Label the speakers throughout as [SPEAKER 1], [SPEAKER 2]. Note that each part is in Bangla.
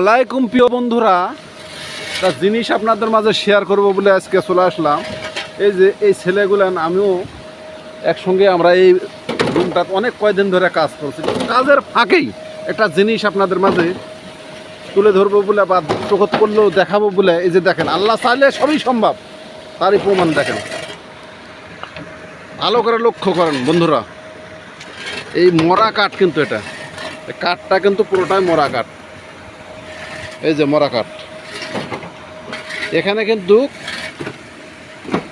[SPEAKER 1] আলাইকুম প্রিয় বন্ধুরা, একটা জিনিস আপনাদের মাঝে শেয়ার করব বলে আজকে চলে আসলাম। এই যে এই ছেলেগুলান আমিও একসঙ্গে আমরা এই রুমটা অনেক কয়দিন ধরে কাজ করছি। কাজের ফাঁকেই একটা জিনিস আপনাদের মাঝে তুলে ধরবো বলে বা চোখত করলেও দেখাবো বলে, এই যে দেখেন, আল্লাহ চাইলে সবই সম্ভব, তারই প্রমাণ দেখেন। ভালো করে লক্ষ্য করেন বন্ধুরা, এই মরা কাঠ কিন্তু এটা। কাঠটা কিন্তু পুরোটাই মরা কাঠ। এই যে মরা কাঠ। এখানে কিন্তু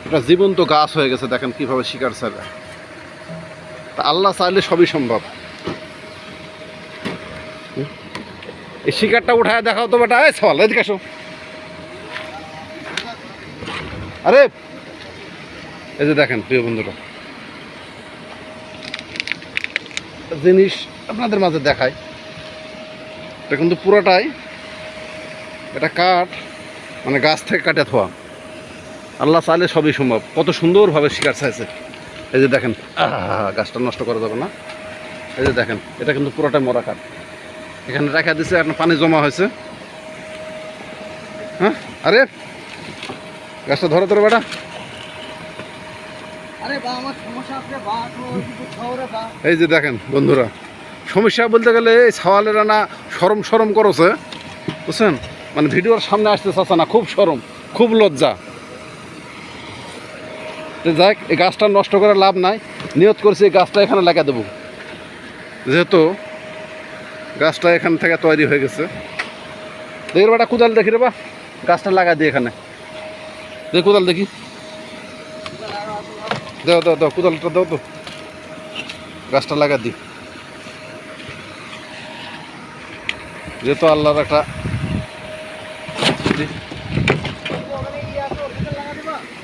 [SPEAKER 1] একটা জীবন্ত গাছ হয়ে গেছে, দেখেন কীভাবে শিকার ছাড়া। তা আল্লাহ চাইলে সবই সম্ভব। এই শিকারটা উঠায় দেখাও তো বেটা সওয়াল এদিকে আসো। আরে! এই যে দেখেন, প্রিয় বন্ধুরা। জিনিস আপনাদের মাঝে দেখায় এটা কিন্তু পুরোটাই এটা কাঠ মানে গাছ থেকে কাটে থোয়া আল্লাহ চাইলে সবই সম্ভব। কত সুন্দরভাবে শিকার চাইছে। এই যে দেখেন গাছটা নষ্ট করা যাবে না। এই যে দেখেন এটা কিন্তু পুরোটাই মরা কাঠ। এখানে রাখা দিছে এখন পানি জমা হয়েছে। হ্যাঁ? আরে গাছটা ধরো ধরো বেটা। এই যে দেখেন বন্ধুরা। সমস্যা বলতে গেলে এই সওয়ালেরা না সরম সরম করছে। বুঝছেন? মানে ভিডিওর সামনে আসতে চাচ্ছে না, খুব সরম, খুব লজ্জা। যাক এই গাছটা নষ্ট করে লাভ নাই, নিয়ত করছি এই গাছটা এখানে লাগা দেবো। যেহেতু গাছটা এখান থেকে তৈরি হয়ে গেছে। দেখি বেটা, কোদাল দেখি রে বা, গাছটা লাগা দিই এখানে। দেখি কোদাল দেখি। দাও দাও দাও, কোদালটা দাও তো। গাছটা লাগা দিই। যেহেতু আল্লাহর একটা দি।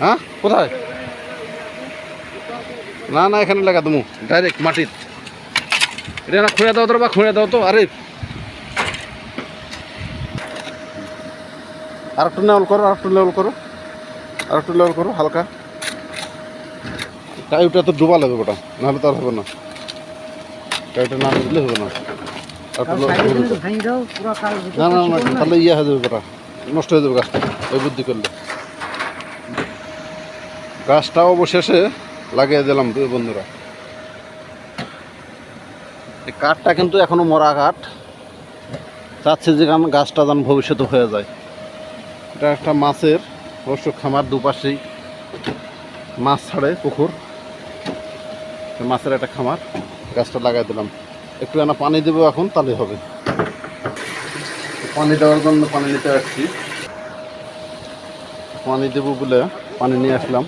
[SPEAKER 1] হ্যাঁ কোথায়? না না এখানে লাগা তুমি ডাইরেক্ট মাটির। এটা না খুঁড়ে দাও তো বা খুঁড়ে দাও তো আরে। আর একটু লেভেল করো আর একটু লেভেল করো। আর একটু লেভেল করো হালকা। টাইপটা তো ডুবা লাগবে ওটা নাহলে তো আর হবে না। টাইপটা না দিলে হবে না। না না না তাহলে ইয়ে হয়ে যাবে ওটা নষ্ট হয়ে যাবে গাছটা। ওই বুদ্ধি করলে। গাছটা অবশেষে লাগিয়ে দিলাম দুই বন্ধুরা। এই কাঠটা কিন্তু এখনও মরা কাঠ। চাচ্ছে যে গাছটা যেন ভবিষ্যতে হয়ে যায়। এটা একটা মাছের অবশ্য খামার দুপাশেই। মাছ ছাড়ে পুকুর। মাছের একটা খামার। গাছটা লাগাই দিলাম। একটু এনা পানি দেবো এখন তাহলে হবে। পানি দেওয়ার জন্য পানি নিতে আসছি। পানি দেবো বলে পানি নিয়ে আসলাম।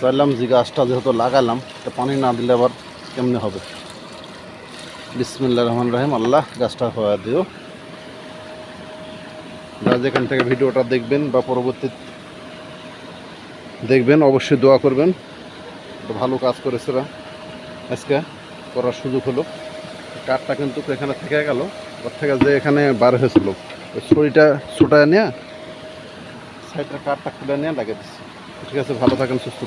[SPEAKER 1] চাইলাম যে গাছটা যেহেতু লাগালাম পানি না দিলে আবার কেমনে হবে? বিসমিল্লা রহমান রাহিম, আল্লাহ গাছটা হওয়া দিও। যারা যেখান থেকে ভিডিওটা দেখবেন বা পরবর্তী দেখবেন, অবশ্যই দোয়া করবেন। ভালো কাজ করেছে আজকে করার সুযোগ হলো। কাঠটা কিন্তু এখানে থেকে গেল। ওর থেকে যে এখানে বার হয়েছিল, ওই ছড়িটা ছুটায় নিয়ে, সাইডের কাঠটা খুলে নিয়ে লাগিয়ে দিচ্ছি। ঠিক আছে, ভালো থাকেন, সুস্থ